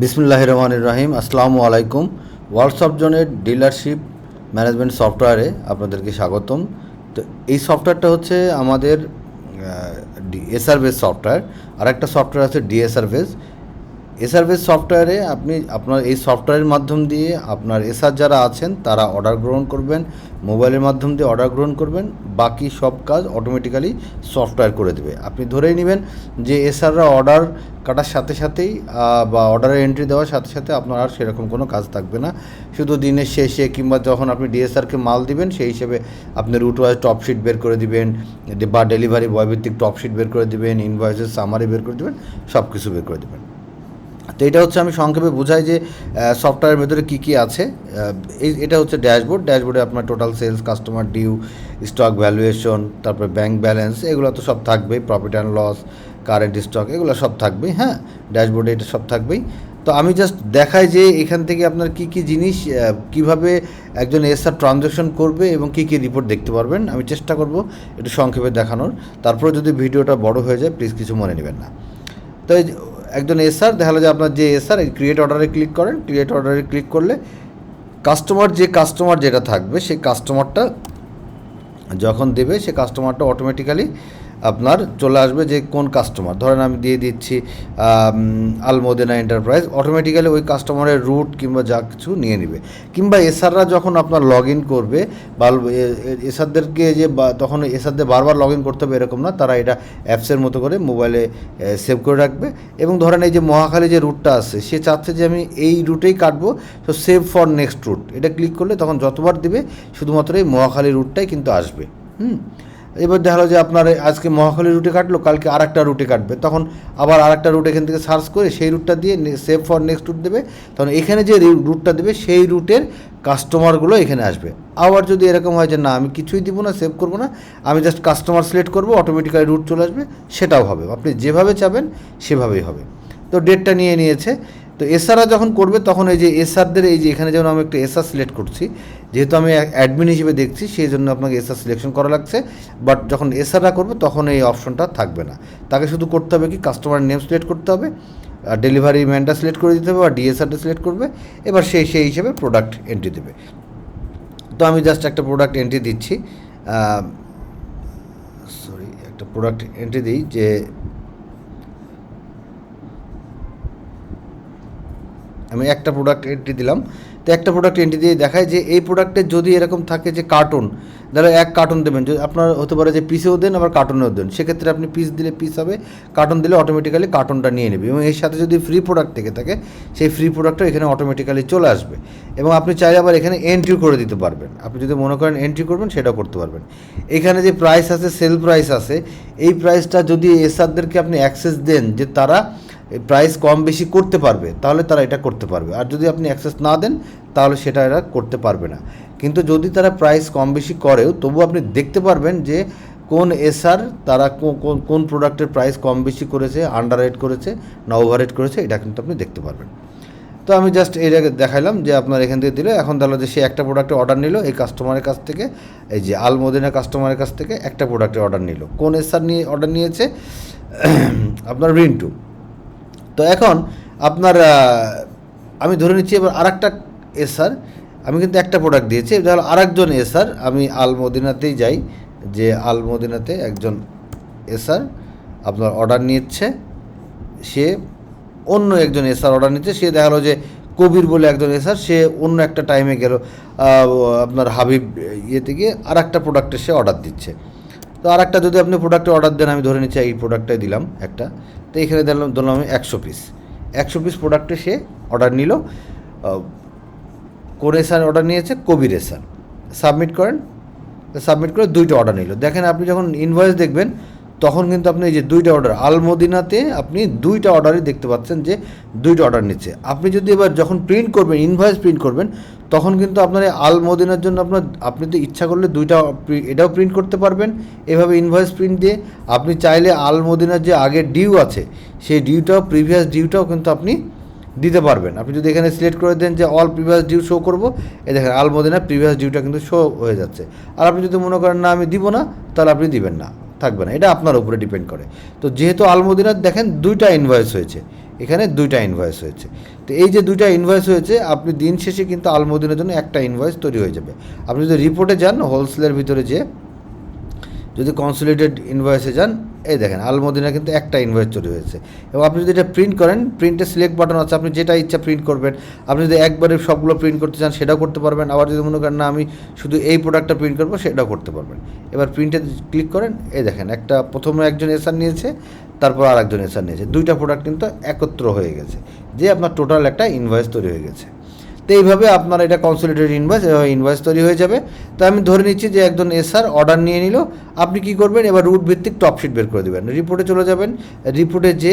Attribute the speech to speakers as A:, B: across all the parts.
A: বিসমুল্লাহ রহমান রাহিম আসসালামু আলাইকুম। হোয়াটসঅ্যাপ জোনের ডিলারশিপ ম্যানেজমেন্ট সফটওয়্যারে আপনাদেরকে স্বাগতম। তো এই সফটওয়্যারটা হচ্ছে আমাদের এসআর বেস সফটওয়্যার আর একটা সফটওয়্যার আছে ডিএসআর বেস এসআর বেস সফটওয়্যারে আপনি আপনার এই সফটওয়্যারের মাধ্যম দিয়ে আপনার এসআর যারা আছেন, তারা অর্ডার গ্রহণ করবেন, মোবাইলের মাধ্যম দিয়ে অর্ডার গ্রহণ করবেন, বাকি সব কাজ অটোমেটিক্যালি সফটওয়্যার করে দেবে। আপনি ধরেই নেবেন যে এসআররা অর্ডার কাটার সাথে সাথেই বা অর্ডারের এন্ট্রি দেওয়ার সাথে সাথে আপনার আর সেরকম কোনো কাজ থাকবে না। শুধু দিনের শেষে কিংবা যখন আপনি ডিএসআরকে মাল দিবেন, সেই হিসেবে আপনি রুট ওয়াইজ টপ শিট বের করে দিবেন, বা ডেলিভারি বয় ভিত্তিক টপ শিট বের করে দিবেন ইনভয়েসের সামারি বের করে দিবেন সব কিছু বের করে দেবেন। তো এটা হচ্ছে আমি সংক্ষেপে বোঝাই যে সফটওয়্যারের ভেতরে কী কী আছে। এটা হচ্ছে ড্যাশবোর্ড ড্যাশবোর্ডে আপনার total sales customer due stock valuation তারপরে ব্যাংক ব্যালেন্স এগুলো তো সব থাকবেই। Profit and loss current stock এগুলো সব থাকবেই হ্যাঁ? ড্যাশবোর্ডে এটা সব থাকবেই। তো আমি জাস্ট দেখাই যে এখান থেকে আপনার কী কী জিনিস কীভাবে একজন এসআর ট্রানজ্যাকশন করবে এবং কী কী রিপোর্ট দেখতে পারবেন। আমি চেষ্টা করব একটু সংক্ষেপে দেখানোর। তারপরে যদি ভিডিওটা বড় হয়ে যায় প্লিজ কিছু মনে নেবেন না। তো একজন এসআর দেখা যায় আপনার যে এসআর ক্রিয়েট অর্ডারে ক্লিক করেন ক্রিয়েট অর্ডারে ক্লিক করলে কাস্টমার যে কাস্টমার যেটা থাকবে, সেই কাস্টমারটা যখন দেবে, সে কাস্টমারটা অটোমেটিক্যালি আপনার চলে আসবে যে কোন কাস্টমার ধরেন আমি দিয়ে দিচ্ছি আলমোদেনা এন্টারপ্রাইজ অটোমেটিক্যালি ওই কাস্টমারের রুট কিংবা যা কিছু নিয়ে নেবে। কিংবা এসআররা যখন আপনার লগ ইন করবে, বা এসআরদেরকে যে তখন এসআরদের বারবার লগ ইন করতে হবে এরকম না, তারা এটা অ্যাপসের মতো করে মোবাইলে সেভ করে রাখবে। এবং ধরেন এই যে মহাখালী যে রুটটা আছে, সে চাচ্ছে যে আমি এই রুটেই কাটবো তো সেভ ফর নেক্সট রুট এটা ক্লিক করলে তখন যতবার দিবে, শুধুমাত্র এই মহাখালী রুটটাই কিন্তু আসবে। হুম? এবার দেখা যে আপনার আজকে মহাখালী রুটে কাটলো, কালকে আর একটা রুটে কাটবে। তখন আবার আর একটা রুট এখান থেকে সার্চ করে সেই রুটটা দিয়ে সেভ ফর নেক্সট রুট দেবে। তখন এখানে যে রুটটা দেবে, সেই রুটের কাস্টমারগুলো এখানে আসবে। আবার যদি এরকম হয় যে না, আমি কিছুই দিব না সেভ করব না, আমি জাস্ট কাস্টমার সিলেক্ট করব অটোমেটিক্যালি রুট চলে আসবে, সেটাও হবে। আপনি যেভাবে চাবেন, সেভাবেই হবে। তো ডেটটা নিয়ে নিয়েছে। তো এসআররা যখন করবে, তখন এই যে এসআরদের এই যে এখানে যেমন আমি একটা এসআর সিলেক্ট করছি যেহেতু আমি অ্যাডমিন হিসেবে দেখছি, সেই জন্য আপনাকে এসআর সিলেকশন করা লাগছে। বাট যখন এসআররা করবে, তখন এই অপশনটা থাকবে না। তাকে শুধু করতে হবে কি কাস্টমার নেম সিলেক্ট করতে হবে ডেলিভারি ম্যানটা সিলেক্ট করে দিতে হবে বা ডিএসআরটা সিলেক্ট করবে। এবার সেই সেই হিসেবে প্রোডাক্ট এন্ট্রি দেবে। তো আমি জাস্ট একটা প্রোডাক্ট এন্ট্রি দিচ্ছি। সরি একটা প্রোডাক্ট এন্ট্রি দিই যে আমি একটা প্রোডাক্ট এন্ট্রি দিলাম। তো একটা প্রোডাক্ট এন্ট্রি দিয়ে দেখায় যে এই প্রোডাক্টে যদি এরকম থাকে যে কার্টুন তাহলে এক কার্টুন দেবেন। যদি আপনার হতে পারে যে পিসেও দেন, আবার কার্টুনেও দেন। সেক্ষেত্রে আপনি পিস দিলে পিস হবে কার্টুন দিলে অটোমেটিক্যালি কার্টুনটা নিয়ে নেবে। এবং এর সাথে যদি ফ্রি প্রোডাক্ট থেকে থাকে, সেই ফ্রি প্রোডাক্টটা এখানে অটোমেটিক্যালি চলে আসবে। এবং আপনি চাইলে আবার এখানে এন্ট্রি করে দিতে পারবেন। আপনি যদি মনে করেন এন্ট্রি করবেন, সেটাও করতে পারবেন। এখানে যে প্রাইস আছে সেল প্রাইস আছে, এই প্রাইসটা যদি এসআরদেরকে আপনি অ্যাক্সেস দেন, যে তারা প্রাইস কম বেশি করতে পারবে, তাহলে তারা এটা করতে পারবে। আর যদি আপনি অ্যাক্সেস না দেন, তাহলে সেটা এরা করতে পারবে না। কিন্তু যদি তারা প্রাইস কম বেশি করেও তবু আপনি দেখতে পারবেন যে, কোন এসআর তারা কোন কোন প্রোডাক্টের প্রাইস কম বেশি করেছে আন্ডার রেট করেছে, না ওভার রেট করেছে, এটা কিন্তু আপনি দেখতে পারবেন। তো আমি জাস্ট জায়গায় দেখাইলাম যে, আপনার এখান থেকে দিলে, এখন তাহলে যে সে একটা প্রোডাক্টের অর্ডার নিল, এই কাস্টমারের কাছ থেকে, এই যে আলমদিনা কাস্টমারের কাছ থেকে একটা প্রোডাক্টের অর্ডার নিল। কোন এসআর নিয়ে অর্ডার নিয়েছে? আপনার রিন্টু। তো এখন আপনার আমি ধরে নিচ্ছি এবার আর একটা এসআর আমি কিন্তু একটা প্রোডাক্ট দিয়েছি এবার আরেকজন এসআর আমি আলমদিনাতেই যাই, যে আলমদিনাতে একজন এসআর আপনার অর্ডার নিচ্ছে, সে অন্য একজন এসআর অর্ডার নিচ্ছে, সে দেখা গেলো যে কবির বলে একজন এসআর সে অন্য একটা টাইমে গেল আপনার হাবিব ইয়েতে গিয়ে আর একটা প্রোডাক্টের সে অর্ডার দিচ্ছে। তো আর একটা যদি আপনি প্রোডাক্টে অর্ডার দেন, আমি ধরে নিচ্ছি এই প্রোডাক্টটাই দিলাম একটা। তো এখানে দিলাম ধরলাম আমি একশো পিস একশো পিস প্রোডাক্টে সে অর্ডার নিল। এসার অর্ডার নিয়েছে, কবির এসার সাবমিট করেন। সাবমিট করে দুইটা অর্ডার নিল। দেখেন আপনি যখন ইনভয়েস দেখবেন তখন কিন্তু আপনি এই যে দুইটা অর্ডার আলমদিনাতে আপনি দুইটা অর্ডারই দেখতে পাচ্ছেন যে দুইটা অর্ডার নিচ্ছে। আপনি যদি এবার যখন প্রিন্ট করবেন ইনভয়েস প্রিন্ট করবেন, তখন কিন্তু আপনার এই আলমদিনার জন্য আপনার, আপনি তো ইচ্ছা করলে দুইটা এটাও প্রিন্ট করতে পারবেন। এভাবে ইনভয়েস প্রিন্ট দিয়ে আপনি চাইলে আলমদিনার যে আগের ডিউ আছে, সেই ডিউটাও প্রিভিয়াস ডিউটাও কিন্তু আপনি দিতে পারবেন। আপনি যদি এখানে সিলেক্ট করে দেন যে অল প্রিভিয়াস ডিউ শো করব, এই দেখেন আলমদিনা প্রিভিয়াস ডিউটা কিন্তু শো হয়ে যাচ্ছে। আর আপনি যদি মনে করেন, না, আমি দিব না, তাহলে আপনি দিবেন না। থাকবে না, এটা আপনার উপরে ডিপেন্ড করে। তো যেহেতু আলমদিনার দেখেন দুইটা ইনভয়েস হয়েছে, এখানে দুইটা ইনভয়েস হয়েছে। তো এই যে দুইটা ইনভয়েস হয়েছে, আপনি দিন শেষে কিন্তু আলমদিনের জন্য একটা ইনভয়েস তৈরি হয়ে যাবে। আপনি যদি রিপোর্টে যান হোলসেলের ভিতরে যে যদি কনসোলিডেড ইনভয়েসে যান, এই দেখেন, আলমদিনা কিন্তু একটা ইনভয়েস তৈরি হয়েছে। এবং আপনি যদি এটা প্রিন্ট করেন প্রিন্টে সিলেক্ট বাটন আছে, আপনি যেটা ইচ্ছা প্রিন্ট করবেন। আপনি যদি একবারে সবগুলো প্রিন্ট করতে চান, সেটাও করতে পারবেন। আবার যদি মনে করেন, না, আমি শুধু এই প্রোডাক্টটা প্রিন্ট করব সেটাও করতে পারবেন। এবার প্রিন্টে ক্লিক করেন, এই দেখেন, একটা প্রথমে একজন এসআর নিয়েছে, তারপর আর একজন এসআর নিয়েছে। দুইটা প্রোডাক্ট কিন্তু একত্র হয়ে গেছে। যে আপনার টোটাল একটা ইনভয়েস তৈরি হয়ে গেছে। তো এইভাবে আপনার এটা কনসোলিডেটেড ইনভয়েস এভাবে ইনভয়েস তৈরি হয়ে যাবে। তো আমি ধরে নিচ্ছি যে একজন এসআর অর্ডার নিয়ে নিল। আপনি কি করবেন? এবার রুট ভিত্তিক টপশিট বের করে দেবেন। রিপোর্টে চলে যাবেন। রিপোর্টে যে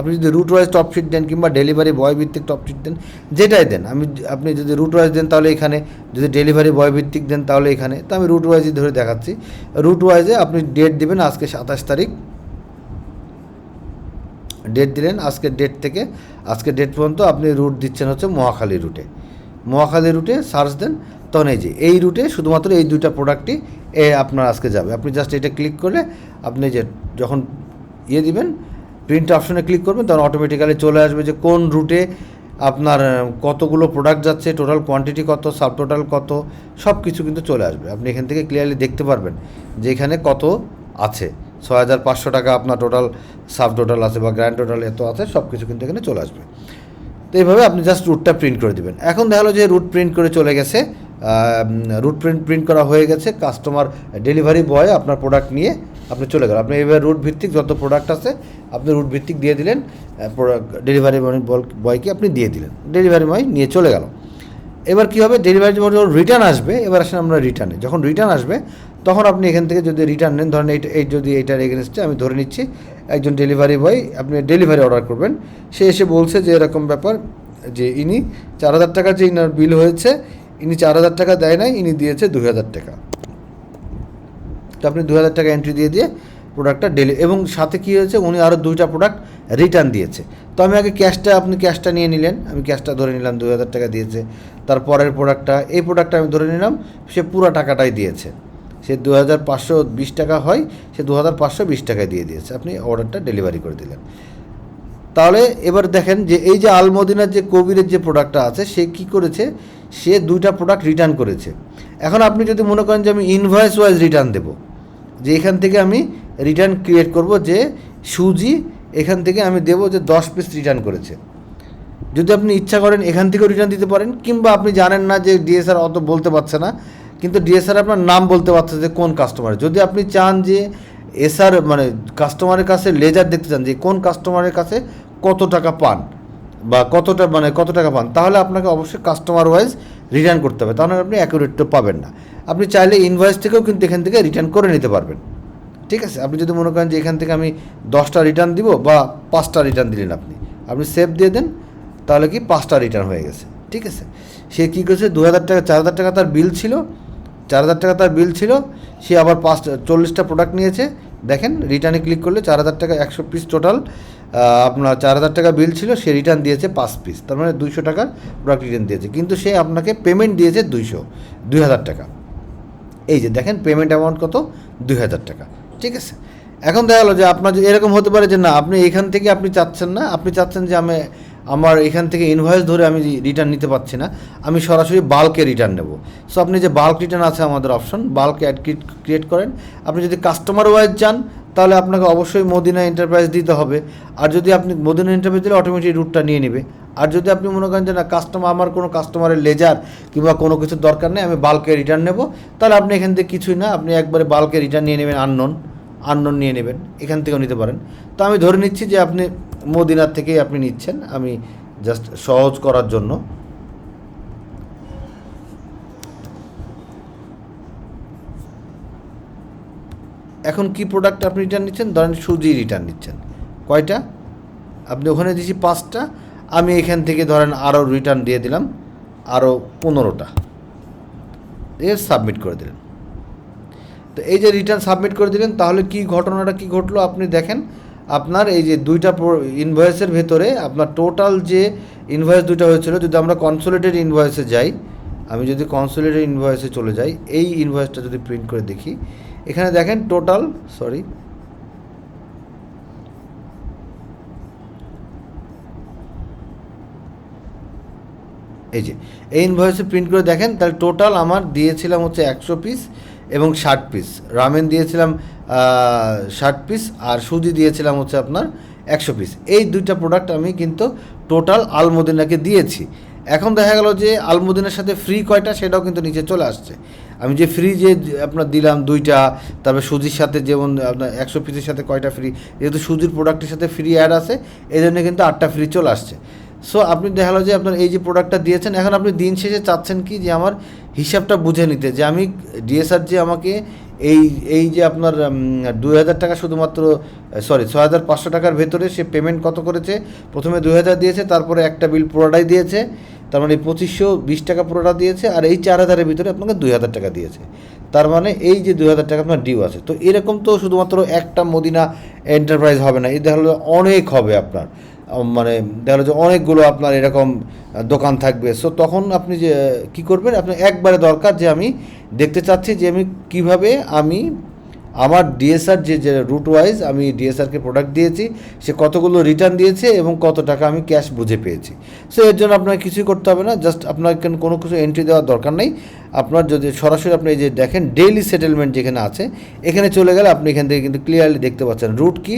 A: আপনি যদি রুট ওয়াইজ টপশিট দেন কিংবা ডেলিভারি বয় ভিত্তিক টপশিট দেন, যেটাই দেন। আমি আপনি যদি রুট ওয়াইজ দেন তাহলে এখানে, যদি ডেলিভারি বয় ভিত্তিক দেন তাহলে এখানে। তো আমি রুট ওয়াইজই ধরে দেখাচ্ছি। রুট ওয়াইজে আপনি ডেট দেবেন আজকে সাতাশ তারিখ। ডেট দিলেন আজকের ডেট থেকে। আজকের ডেট পর্যন্ত আপনি রুট দিচ্ছেন হচ্ছে মহাখালী রুটে মহাখালী রুটে সার্চ দেন তখন এই যে এই রুটে শুধুমাত্র এই দুইটা প্রোডাক্টই এ আপনার আজকে যাবে। আপনি জাস্ট এটা ক্লিক করলে আপনি যে যখন ইয়ে দিবেন প্রিন্ট অপশনে ক্লিক করবেন, তখন অটোমেটিক্যালি চলে আসবে যে কোন রুটে আপনার কতগুলো প্রোডাক্ট যাচ্ছে টোটাল কোয়ান্টিটি কত সাব টোটাল কত সব কিছু কিন্তু চলে আসবে। আপনি এখান থেকে ক্লিয়ারলি দেখতে পারবেন যে এখানে কত আছে। ছয় হাজার পাঁচশো টাকা আপনার টোটাল সাব টোটাল আছে বা গ্র্যান্ড টোটাল এত আছে সব কিছু কিন্তু এখানে চলে আসবে। তো এইভাবে আপনি জাস্ট রুটটা প্রিন্ট করে দিবেন। এখন দেখা গেলো যে রুট প্রিন্ট করে চলে গেছে রুট প্রিন্ট প্রিন্ট করা হয়ে গেছে কাস্টমার ডেলিভারি বয় আপনার প্রোডাক্ট নিয়ে আপনি চলে গেল আপনি এইভাবে রুট ভিত্তিক যত প্রোডাক্ট আছে, আপনি রুট ভিত্তিক দিয়ে দিলেন প্রোডাক্ট ডেলিভারি বয়কে আপনি দিয়ে দিলেন। ডেলিভারি বয় নিয়ে চলে গেল। এবার কী হবে? ডেলিভারি বয় যখন রিটার্ন আসবে, এবার আসেন আমরা রিটার্নে যখন রিটার্ন আসবে তখন আপনি এখান থেকে যদি রিটার্ন নেন, ধরেন এই যদি এইটার এগেনস্টে আমি ধরে নিচ্ছি, একজন ডেলিভারি বয় আপনি ডেলিভারি অর্ডার করবেন। সে এসে বলছে যে এরকম ব্যাপার, যে ইনি চার হাজার টাকা যে ইনার বিল হয়েছে, ইনি চার হাজার টাকা দেয় নাই, ইনি দিয়েছে দুই হাজার টাকা। তো আপনি দু হাজার টাকা এন্ট্রি দিয়ে দিয়ে প্রোডাক্টটা ডেলি এবং সাথে কী হয়েছে, উনি আরও দুইটা প্রোডাক্ট রিটার্ন দিয়েছে। তো আমি আগে ক্যাশটা আপনি ক্যাশটা নিয়ে নিলেন, আমি ক্যাশটা ধরে নিলাম দু হাজার টাকা দিয়েছে। তারপরের প্রোডাক্টটা এই প্রোডাক্টটা আমি ধরে নিলাম, সে পুরো টাকাটাই দিয়েছে। সে দু হাজার পাঁচশো বিশ টাকা হয়, সে দু হাজার পাঁচশো বিশ টাকায় দিয়ে দিয়েছে। আপনি অর্ডারটা ডেলিভারি করে দিলেন। তাহলে এবার দেখেন যে এই যে আলমদিনার যে কবিরের যে প্রোডাক্টটা আছে, সে কি করেছে? সে দুইটা প্রোডাক্ট রিটার্ন করেছে। এখন আপনি যদি মনে করেন যে আমি ইনভয়েস ওয়াইজ রিটার্ন দেবো, যে এখান থেকে আমি রিটার্ন ক্রিয়েট করব যে সুজি, এখান থেকে আমি দেবো যে দশ পিস রিটার্ন করেছে। যদি আপনি ইচ্ছা করেন এখান থেকেও রিটার্ন দিতে পারেন, কিংবা আপনি জানেন না যে ডিএসআর অত বলতে পারছে না কিন্তু ডিএসআর আপনার নাম বলতে পারছে যে কোন কাস্টমার যদি আপনি চান যে এসআর মানে কাস্টমারের কাছে লেজার দেখতে চান যে কোন কাস্টমারের কাছে কত টাকা পান বা কতটা মানে কত টাকা পান, তাহলে আপনাকে অবশ্যই কাস্টমার ওয়াইজ রিটার্ন করতে হবে। তাহলে আপনি অ্যাকুরেট তো পাবেন না। আপনি চাইলে ইনভয়েস থেকেও কিন্তু এখান থেকে রিটার্ন করে নিতে পারবেন। ঠিক আছে? আপনি যদি মনে করেন যে এখান থেকে আমি দশটা রিটার্ন দিব বা পাঁচটা রিটার্ন দিলেন আপনি আপনি সেভ দিয়ে দেন, তাহলে কি পাঁচটা রিটার্ন হয়ে গেছে। ঠিক আছে? সে কী করেছে? দু হাজার টাকা, চার হাজার টাকা তার বিল ছিল। চার হাজার টাকা তার বিল ছিল, সে আবার পাঁচটা চল্লিশটা প্রোডাক্ট নিয়েছে। দেখেন রিটার্নে ক্লিক করলে চার হাজার টাকা একশো পিস টোটাল আপনার চার হাজার টাকা বিল ছিল, সে রিটার্ন দিয়েছে পাঁচ পিস তার মানে দুইশো টাকার প্রোডাক্ট রিটার্ন দিয়েছে। কিন্তু সে আপনাকে পেমেন্ট দিয়েছে দুইশো, দুই হাজার টাকা। এই যে দেখেন পেমেন্ট অ্যামাউন্ট কত? দুই হাজার টাকা। ঠিক আছে? এখন দেখা গেলো যে আপনার এরকম হতে পারে যে না, আপনি এখান থেকে আপনি চাচ্ছেন না, আপনি চাচ্ছেন যে আমি আমার এখান থেকে ইনভয়েস ধরে আমি রিটার্ন নিতে পারছি না। আমি সরাসরি বাল্কে রিটার্ন নেব। সো আপনি যে বাল্ক রিটার্ন আছে আমাদের অপশন বাল্ক অ্যাড ক্রিয়েট করেন। আপনি যদি কাস্টমার ওয়াইজ যান, তাহলে আপনাকে অবশ্যই মদিনা এন্টারপ্রাইজ দিতে হবে। আর যদি আপনি মদিনা এন্টারপ্রাইজ দিলে অটোমেটিক রুটটা নিয়ে নেবে। আর যদি আপনি মনে করেন যে না কাস্টমার আমার কোনো কাস্টমারের লেজার কিংবা কোনো কিছু দরকার নেই, আমি বাল্কে রিটার্ন নেব। তাহলে আপনি এখান থেকে কিছুই না, আপনি একবারে বাল্কে রিটার্ন নিয়ে নেবেন আননোন আননোন নিয়ে নেবেন। এখান থেকেও নিতে পারেন। তো আমি ধরে নিচ্ছি যে আপনি মদিনার থেকেই আপনি নিচ্ছেন, আমি জাস্ট সহজ করার জন্য। এখন কি প্রোডাক্ট আপনি রিটার্ন নিচ্ছেন? ধরেন সুজি রিটার্ন নিচ্ছেন। কয়টা? আপনি ওখানে দিয়েছি পাঁচটা। আমি এখান থেকে ধরেন আরও রিটার্ন দিয়ে দিলাম আরও পনেরোটা। দিয়ে সাবমিট করে দিলেন। তো এই যে রিটার্ন সাবমিট করে দিলেন, তাহলে কি ঘটনাটা কি ঘটলো আপনি দেখেন। আপনার এই যে দুইটা ইনভয়েসের ভেতরে আপনার টোটাল যে ইনভয়েস দুইটা হয়েছিল, যদি আমরা কনসোলেটেড ইনভয়েসে যাই, আমি যদি কনসোলেটেড ইনভয়েসে চলে যাই, এই ইনভয়েসটা যদি প্রিন্ট করে দেখি, এখানে দেখেন টোটাল সরি এই যে, এই ইনভয়েসে প্রিন্ট করে দেখেন, তাহলে টোটাল আমার দিয়েছিলাম হচ্ছে একশো পিস এবং ষাট পিস রামেন দিয়েছিলাম ষাট পিস আর সুজি দিয়েছিলাম হচ্ছে আপনার একশো পিস এই দুইটা প্রোডাক্ট আমি কিন্তু টোটাল আলমদিনাকে দিয়েছি। এখন দেখা গেল যে আলমদিনের সাথে ফ্রি কয়টা সেটাও কিন্তু নিচে চলে আসছে। আমি যে ফ্রি যে আপনার দিলাম দুইটা তারপর সুজির সাথে যেমন আপনার একশো পিসের সাথে কয়টা ফ্রি যেহেতু সুজির প্রোডাক্টের সাথে ফ্রি অ্যাড আছে, এই জন্য কিন্তু আটটা ফ্রি চলে আসছে। সো আপনি দেখা গেলো যে আপনার এই যে প্রোডাক্টটা দিয়েছেন, এখন আপনি দিন শেষে চাচ্ছেন কি যে আমার হিসাবটা বুঝে নিতে, যে আমি ডিএসআর যে আমাকে এই এই যে আপনার দুই হাজার টাকা শুধুমাত্র সরি ছয় হাজার পাঁচশো টাকার ভেতরে সে পেমেন্ট কত করেছে? প্রথমে দুই হাজার দিয়েছে, তারপরে একটা বিল পুরোটাই দিয়েছে, তার মানে পঁচিশশো বিশ টাকা পুরোটা দিয়েছে, আর এই চার হাজারের ভিতরে আপনাকে দুই হাজার টাকা দিয়েছে। তার মানে এই যে দুই হাজার টাকা আপনার ডিউ আছে। তো এরকম তো শুধুমাত্র একটা মদিনা এন্টারপ্রাইজ হবে না দেখা গেলো অনেক হবে আপনার। মানে দেখা যে অনেকগুলো আপনার এরকম দোকান থাকবে। সো তখন আপনি যে, কি করবেন? আপনি একবারে দরকার যে, আমি দেখতে চাচ্ছি যে, আমি কীভাবে আমি আমার ডিএসআর যে যে রুট ওয়াইজ আমি ডিএসআরকে প্রোডাক্ট দিয়েছি, সে কতগুলো রিটার্ন দিয়েছে এবং কত টাকা আমি ক্যাশ বুঝে পেয়েছি। সো এর জন্য আপনার কিছুই করতে হবে না জাস্ট আপনার কোনো কিছু এন্ট্রি দেওয়ার দরকার নেই। আপনার যদি সরাসরি আপনি এই যে দেখেন ডেইলি সেটেলমেন্ট যেখানে আছে, এখানে চলে গেলে আপনি এখান থেকে কিন্তু ক্লিয়ারলি দেখতে পাচ্ছেন রুট কি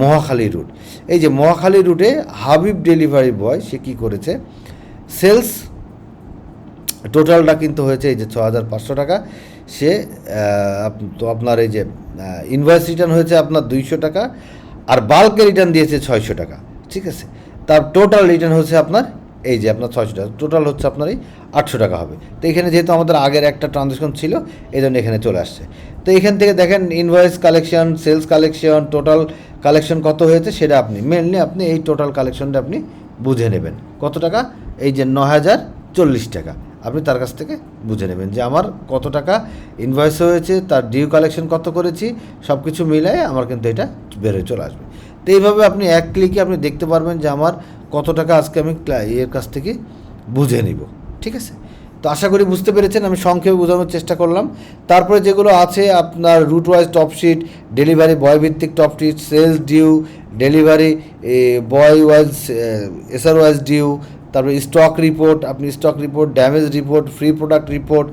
A: মহাখালী রুট এই যে মহাখালী রুটে হাবিব ডেলিভারি বয় সে কী করেছে? সেলস টোটালটা কিন্তু হয়েছে এই যে ছ হাজার পাঁচশো টাকা। সে তো আপনার এই যে ইনভয়েস রিটার্ন হয়েছে আপনার দুইশো টাকা, আর বাল্কে রিটার্ন দিয়েছে ছয়শো টাকা। ঠিক আছে? তার টোটাল রিটার্ন হচ্ছে আপনার, এই যে আপনার ছয়শো টাকা। টোটাল হচ্ছে আপনার এই আটশো টাকা হবে। তো এখানে যেহেতু আমাদের আগের একটা ট্রানজ্যাকশন ছিল, এই জন্য এখানে চলে আসছে। তো এখান থেকে দেখেন invoice collection sales collection total collection কত হয়েছে সেটা আপনি মেনলি আপনি এই টোটাল কালেকশনটা আপনি বুঝে নেবেন। কত টাকা? এই যে ন হাজার চল্লিশ টাকা। আপনি তার কাছ থেকে বুঝে নেবেন যে আমার কত টাকা ইনভয়েস হয়েছে, তার ডিউ কালেকশন কত করেছি সব কিছু মিলায়ে আমার কিন্তু এটা বেরোয় চলে আসবে। তো এইভাবে আপনি এক ক্লিকে আপনি দেখতে পারবেন যে আমার কত টাকা আজকে আমি এর কাছ থেকে বুঝে নিব। ঠিক আছে? তো আশা করি বুঝতে পেরেছেন, আমি সংক্ষেপে বোঝানোর চেষ্টা করলাম। তারপরে যেগুলো আছে, আপনার route wise top sheet delivery boy ভিত্তিক top sheet sales due delivery boy wise SR wise due তারপরে স্টক রিপোর্ট আপনি stock report damage report free product report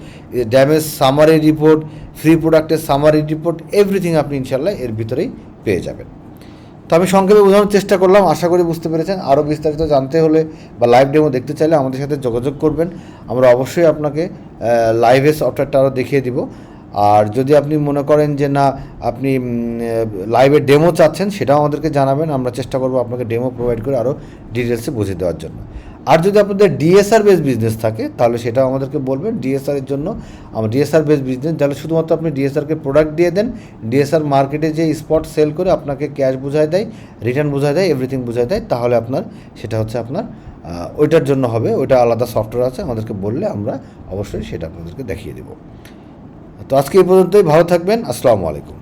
A: damage summary report free প্রোডাক্টের সামারি রিপোর্ট এভরিথিং আপনি ইনশাল্লাহ এর ভিতরেই পেয়ে যাবেন। তো আমি সংক্ষেপে বোঝানোর চেষ্টা করলাম, আশা করি বুঝতে পেরেছেন। আরও বিস্তারিত জানতে হলে বা লাইভ ডেমো দেখতে চাইলে আমাদের সাথে যোগাযোগ করবেন। আমরা অবশ্যই আপনাকে লাইভে সফটওয়্যারটা আরও দেখিয়ে দিব। আর যদি আপনি মনে করেন যে না, আপনি লাইভে ডেমো চাচ্ছেন, সেটাও আমাদেরকে জানাবেন। আমরা চেষ্টা করব আপনাকে ডেমো প্রোভাইড করে আরও ডিটেলসে বুঝিয়ে দেওয়ার জন্য। আর যদি আপনাদের ডিএসআর বেস বিজনেস থাকে, তাহলে সেটাও আমাদেরকে বলবেন। ডিএসআর এর জন্য আমার ডিএসআর বেস বিজনেস তাহলে শুধুমাত্র আপনি ডিএসআরকে প্রোডাক্ট দিয়ে দেন ডিএসআর মার্কেটে যে স্পট সেল করে আপনাকে ক্যাশ বোঝায় দেয় রিটার্ন বোঝায় দেয় এভরিথিং বোঝায় দেয়, তাহলে আপনার সেটা হচ্ছে আপনার ওইটার জন্য হবে, ওইটা আলাদা সফটওয়্যার আছে, আমাদেরকে বললে আমরা অবশ্যই সেটা আপনাদেরকে দেখিয়ে দেবো। তো আজকে এই পর্যন্তই, ভালো থাকবেন, আসসালামু আলাইকুম।